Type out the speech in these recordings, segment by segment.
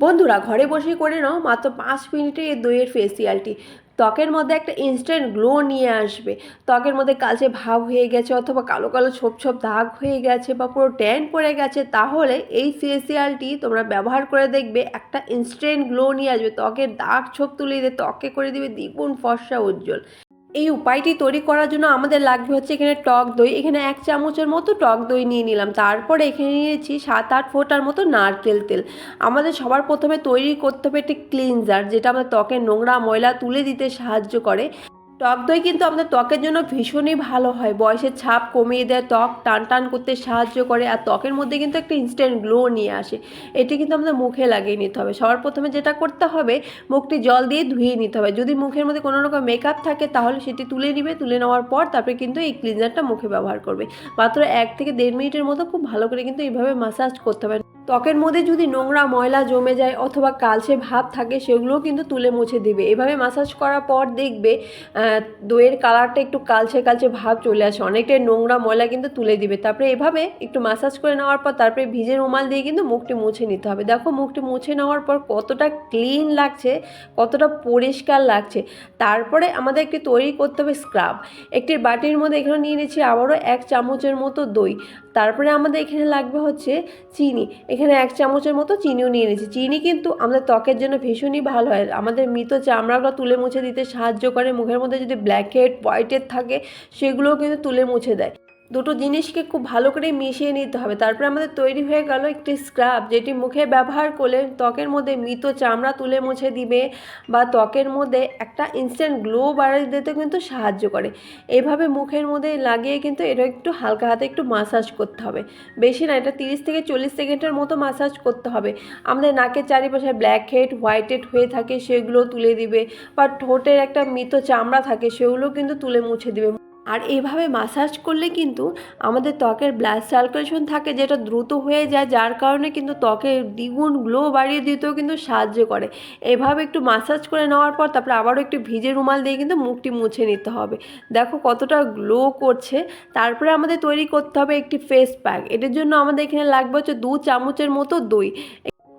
বন্ধুরা, ঘরে বসে করে নাও, মাত্র পাঁচ মিনিটে এই দইয়ের ফেসিয়ালটি ত্বকের মধ্যে একটা ইনস্ট্যান্ট গ্লো নিয়ে আসবে। ত্বকের মধ্যে কালচে ভাব হয়ে গেছে অথবা কালো কালো ছোপ ছোপ দাগ হয়ে গেছে বা পুরো ট্যান পড়ে গেছে, তাহলে এই ফেসিয়ালটি তোমরা ব্যবহার করে দেখবে, একটা ইনস্ট্যান্ট গ্লো নিয়ে আসবে। ত্বকের দাগ ছোপ তুলে দিয়ে ত্বকে করে দিবে দ্বিগুণ ফর্সা উজ্জ্বল। এই উপায়টি তৈরি করার জন্য আমাদের লাগবে হচ্ছে এখানে টক দই। এখানে এক চামচের মতো টক দই নিয়ে নিলাম। তারপরে এখানে নিয়েছি সাত আট ফোটার মতো নারকেল তেল। আমাদের সবার প্রথমে তৈরি করতে হবে একটি ক্লিনজার যেটা আমাদের ত্বকের নোংরা ময়লা তুলে দিতে সাহায্য করে। টক দই কিন্তু আমাদের ত্বকের জন্য ভীষণই ভালো হয়। বয়সের ছাপ কমিয়ে দেয়, ত্বক টান টান করতে সাহায্য করে আর ত্বকের মধ্যে কিন্তু একটা ইনস্ট্যান্ট গ্লো নিয়ে আসে। এটি কিন্তু আমাদের মুখে লাগিয়ে নিতে হবে। সবার প্রথমে যেটা করতে হবে, মুখটি জল দিয়ে ধুয়ে নিতে হবে। যদি মুখের মধ্যে কোনো রকম মেকআপ থাকে তাহলে সেটি তুলে নিবে, তুলে নেওয়ার পর তারপরে কিন্তু এই ক্লিনজারটা মুখে ব্যবহার করবে। মাত্র এক থেকে দেড় মিনিটের মতো খুব ভালো করে কিন্তু এইভাবে মাসাজ করতে হবে। ত্বকের মধ্যে যদি নোংরা ময়লা জমে যায় অথবা কালচে ভাব থাকে, সেগুলোও কিন্তু তুলে মুছে দিবে। এভাবে মাসাজ করার পর দেখবে দইয়ের কালারটা একটু কালচে কালচে ভাব চলে আসে। অনেকটাই নোংরা ময়লা কিন্তু তুলে দিবে। তারপরে এভাবে একটু মাসাজ করে নেওয়ার পর তারপরে ভিজে রুমাল দিয়ে কিন্তু মুখটি মুছে নিতে হবে। দেখো মুখটি মুছে নেওয়ার পর কতটা ক্লিন লাগছে, কতটা পরিষ্কার লাগছে। তারপরে আমাদের একটি তৈরি করতে হবে স্ক্রাব একটি বাটির মধ্যে এখানে নিয়ে নিচ্ছি আবারও এক চামচের মতো দই। তারপরে আমাদের এখানে লাগবে হচ্ছে চিনি। এখানে এক চামচের মতো চিনিও নিয়ে নিয়েছি। চিনি কিন্তু আমাদের ত্বকের জন্য ভীষণই ভালো হয়। আমাদের মৃত চামড়াগুলো তুলে মুছে দিতে সাহায্য করে। মুখের মধ্যে যদি ব্ল্যাক হেড হোয়াইট থাকে, সেগুলোও কিন্তু তুলে মুছে দেয়। দুটো জিনিসকে খুব ভালো করে মিশিয়ে নিতে হবে। তারপরে আমাদের তৈরি হয়ে গেল একটি স্ক্রাব যেটি মুখে ব্যবহার করলে ত্বকের মধ্যে মৃত চামড়া তুলে মুছে দিবে বা ত্বকের মধ্যে একটা ইনস্ট্যান্ট গ্লো বাড়িয়ে দিতে কিন্তু সাহায্য করে। এভাবে মুখের মধ্যে লাগিয়ে কিন্তু এটা একটু হালকা হাতে একটু মাসাজ করতে হবে। বেশি না, এটা তিরিশ থেকে চল্লিশ সেকেন্ডের মতো মাসাজ করতে হবে। আমাদের নাকের চারিপাশে ব্ল্যাক হেড হোয়াইট হেড হয়ে থাকে সেগুলো তুলে দিবে বা ঠোঁটের একটা মৃত চামড়া থাকে সেগুলো কিন্তু তুলে মুছে দিবে। আর এভাবে মাসাজ করলে কিন্তু আমাদের ত্বকের ব্লাড সার্কুলেশন থাকে, যেটা দ্রুত হয়ে যায়, যার কারণে কিন্তু ত্বকে দ্বিগুণ গ্লো বাড়িয়ে দিতেও কিন্তু সাহায্য করে। এভাবে একটু মাসাজ করে নেওয়ার পর তারপরে আবারও একটু ভিজে রুমাল দিয়ে কিন্তু মুখটি মুছে নিতে হবে। দেখো কতটা গ্লো করছে। তারপরে আমাদের তৈরি করতে হবে একটি ফেস প্যাক এটার জন্য আমাদের এখানে লাগবে হচ্ছে দু চামচের মতো দই।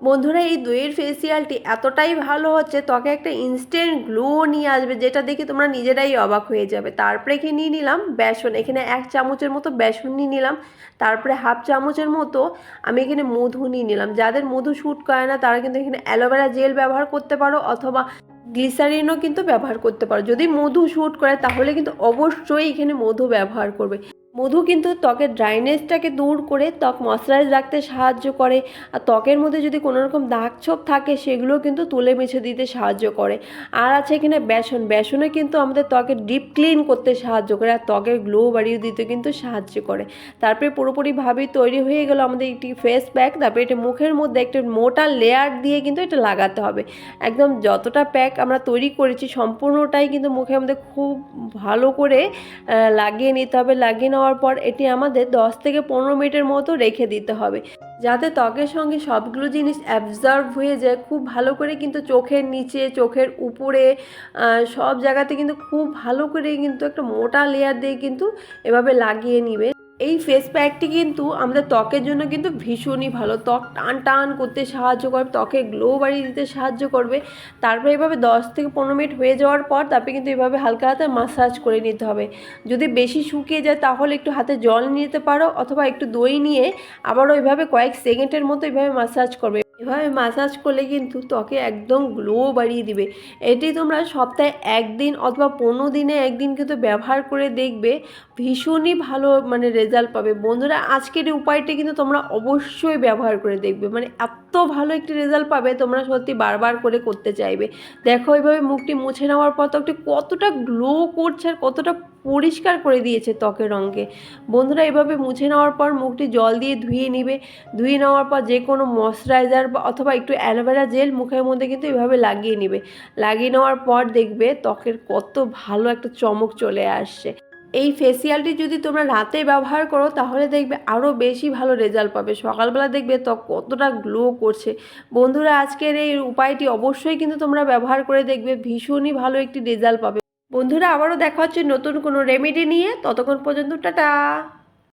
বন্ধুরা, এই দইয়ের ফেসিয়ালটি এতটাই ভালো হচ্ছে, ত্বকে একটা ইনস্ট্যান্ট গ্লো নিয়ে আসবে, যেটা দেখে তোমরা নিজেরাই অবাক হয়ে যাবে। তারপরে এখানে নিয়ে নিলাম বেসন, এখানে এক চামচের মতো বেসন নিয়ে নিলাম, তারপরে হাফ চামচের মতো আমি এখানে মধু নিয়ে নিলাম। যাদের মধু শ্যুট করে না, তারা কিন্তু এখানে অ্যালোভেরা জেল ব্যবহার করতে পারো, অথবা গ্লিসারিনও কিন্তু ব্যবহার করতে পারো। যদি মধু শ্যুট করে, তাহলে কিন্তু অবশ্যই এখানে মধু ব্যবহার করবে। মধু কিন্তু ত্বকের ড্রাইনেসটাকে দূর করে ত্বক ময়শ্চারাইজ রাখতে সাহায্য করে। আর ত্বকের মধ্যে যদি কোনো রকম দাগ ছোপ থাকে, সেগুলো কিন্তু তুলে মুছে দিতে সাহায্য করে। আর আছে এখানে বেসন। বেসনে কিন্তু আমাদের ত্বকে ডিপ ক্লিন করতে সাহায্য করে আর ত্বকের গ্লো বাড়িয়ে দিতে কিন্তু সাহায্য করে। তারপরে পুরোপুরিভাবেই তৈরি হয়ে গেল আমাদের একটি ফেস প্যাক তারপরে এটা মুখের মধ্যে একটা মোটা লেয়ার দিয়ে কিন্তু এটা লাগাতে হবে। একদম যতটা প্যাক আমরা তৈরি করেছি, সম্পূর্ণটাই কিন্তু মুখে আমাদের খুব ভালো করে লাগিয়ে নিতে হবে। লাগিয়ে নেওয়ার পর এটি আমাদের দশ থেকে পনেরো মিনিটের মতো রেখে দিতে হবে, যাতে ত্বকের সঙ্গে সবগুলো জিনিস অ্যাবজর্ব হয়ে যায়। খুব ভালো করে কিন্তু চোখের নিচে, চোখের উপরে সব জায়গাতে কিন্তু খুব ভালো করে কিন্তু একটা মোটা লেয়ার দিয়ে কিন্তু এভাবে লাগিয়ে নিবে। এই ফেস প্যাকটি কিন্তু আমাদের ত্বকের জন্য কিন্তু ভীষণই ভালো। ত্বক টান টান করতে সাহায্য করবে, ত্বকে গ্লো বাড়িয়ে দিতে সাহায্য করবে। তারপরে এভাবে দশ থেকে পনেরো মিনিট হয়ে যাওয়ার পর তারপরে কিন্তু এভাবে হালকা হাতে মাসাজ করে নিতে হবে। যদি বেশি শুকিয়ে যায় তাহলে একটু হাতে জল নিতে পারো অথবা একটু দই নিয়ে আবারও এভাবে কয়েক সেকেন্ডের মতো এভাবে মাসাজ করবে। এভাবে মাসাজ করলে কিন্তু ত্বকে একদম গ্লো বাড়িয়ে দিবে। এটি তোমরা সপ্তাহে একদিন অথবা পনেরো দিনে একদিন কিন্তু ব্যবহার করে দেখবে, ভীষণই ভালো মানে রেজাল্ট পাবে। বন্ধুরা, আজকের এই উপায়টি কিন্তু তোমরা অবশ্যই ব্যবহার করে দেখবে। মানে এত ভালো একটি রেজাল্ট পাবে, তোমরা সত্যি বারবার করে করতে চাইবে। দেখো এইভাবে মুখটি মুছে নেওয়ার পর ত্বকটি কতটা গ্লো করছে আর কতটা পরিষ্কার করে দিয়েছে ত্বকের রঙকে। বন্ধুরা, এভাবে মুছে নেওয়ার পর মুখটি জল দিয়ে ধুয়ে নিবে। ধুয়ে নেওয়ার পর যে কোনো ময়শ্চারাইজার বা অথবা একটু অ্যালোভেরা জেল মুখের মধ্যে কিন্তু এভাবে লাগিয়ে নিবে। লাগিয়ে নেওয়ার পর দেখবে ত্বকের কত ভালো একটা চমক চলে আসছে। এই ফেসিয়ালটি যদি তোমরা রাতে ব্যবহার করো, তাহলে দেখবে আরও বেশি ভালো রেজাল্ট পাবে। সকালবেলা দেখবে ত্বক কতটা গ্লো করছে। বন্ধুরা, আজকের এই উপায়টি অবশ্যই কিন্তু তোমরা ব্যবহার করে দেখবে। ভীষণই ভালো একটি রেজাল্ট পাবে। বন্ধুরা আবারও দেখা হচ্ছে নতুন কোনো রেমেডি নিয়ে। ততক্ষণ পর্যন্ত টাটা!